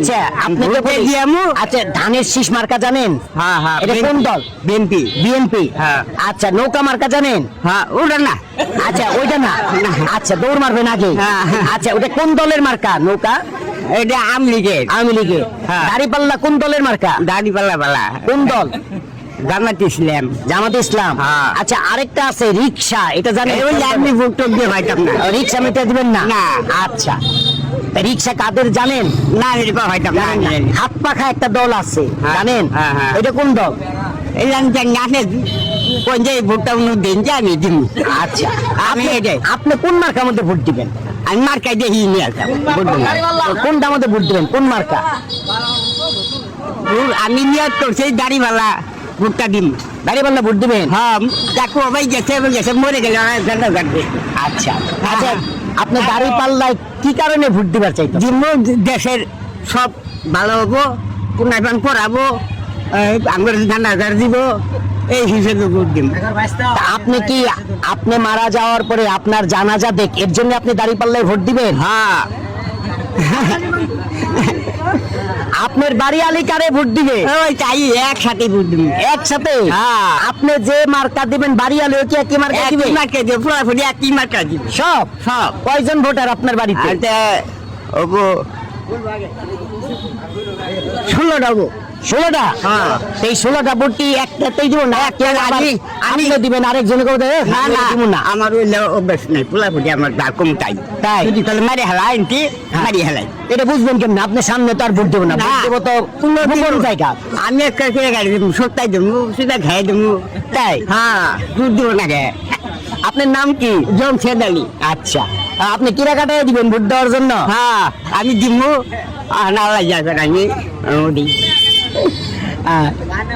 আচ্ছা আচ্ছা ধানের শীষ মার্কা জানেন? হ্যাঁ হ্যাঁ এটা কোন দল? বিএনপি। বিএনপি। হ্যাঁ। আচ্ছা নৌকা মার্কা জানেন? হ্যাঁ ওটা না। আচ্ছা ওইটা না। আচ্ছা দৌড় মারবেন আগে। হ্যাঁ, হ্যাঁ। আচ্ছা ওটা কোন দলের মার্কা নৌকা? এটা আমলিগের আওয়ামী লীগের। কোন দলের মার্কা? দাড়ি পাল্লা কোন দল? জামাত ইসলাম। জামাত ইসলাম। আচ্ছা আরেকটা আছে রিক্সা এটা জানেন? আপনি ভোট দিয়ে ভাইতাম না রিক্সা মিটা দিবেন না। আচ্ছা। রিক্সা কাদের জানেন? না জানেন না? হাত পাখা একটা দল আছে হ্যাঁ, জানেন? হ্যাঁ, হ্যাঁ। এটা কোন দল? এই জানি আপনি কোন যে ভোটটা উনি দিন যে আমি দিন আচ্ছা আমি এটাই। আপনি কোন মার্কার মধ্যে ভোট দিবেন? আমি নিয়ে। তো কোনটা মধ্যে ভোট দিবেন? কোন মার্কা? আমি নিয়ে করছি দাড়ি পাল্লা ভোটটা দিন দাড়িপাল্লা ভোট দিবেন? হ্যাঁ। দেখো ভাই গেছে গেছে মরে গেলে আচ্ছা। আচ্ছা আপনি দাড়িপাল্লায় কি কারণে ভোট দিবার চাই জন্য দেশের সব ভালো হব কোন পড়াবো আমার ধান হাজার দিব এই হিসেবে ভোট দিব। আপনি কি আপনি মারা যাওয়ার পরে আপনার জানাজা দেখ এর জন্য আপনি দাড়িপাল্লায় ভোট দিবেন? হ্যাঁ। আপনার বাড়ি আলিকারে ভোট দিবে। ওই তাই একসাথে ভোট দিবে। একসাথে? হ্যাঁ। আপনি যে মার্কা দিবেন বাড়ি আলি কি একই মার্কা দিবে একই মার্কা দিব পুরোপুরি একই মার্কা দিবে। সব? সব। কয়জন ভোটার আপনার বাড়িতে? ওগো। ষোলোটা গো। ষোলোটা? হ্যাঁ। এই ষোলোটা ভোট একটাতেই দিব না একটা আবার আমি- আপনি দিব না আরেকজনকে দেবে না না দিব না। আমার ওই অভ্যাস নাই পুরাপুরি আমার গা কম তাই। তাই? যদি তাহলে মারি হেলাই এনটি মারি হেলাই। এটা বুঝবেন কেমন? আপনি সামনে তো আর ভোট দেবো না দেবো তো কোন জায়গা। আমি একটা করে গাড়ি দেবো সত্তাই দেবো সেটা খাই দেবো। তাই? হ্যাঁ দুধ দেবো না গে আপনার নাম কি? জম ছেদালি আচ্ছা। আপনি কিরা কাটায় দিবেন ভোট দেওয়ার জন্য? হ্যাঁ আমি দিব আর না আমি দিই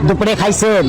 দুপুরে খাইছেন?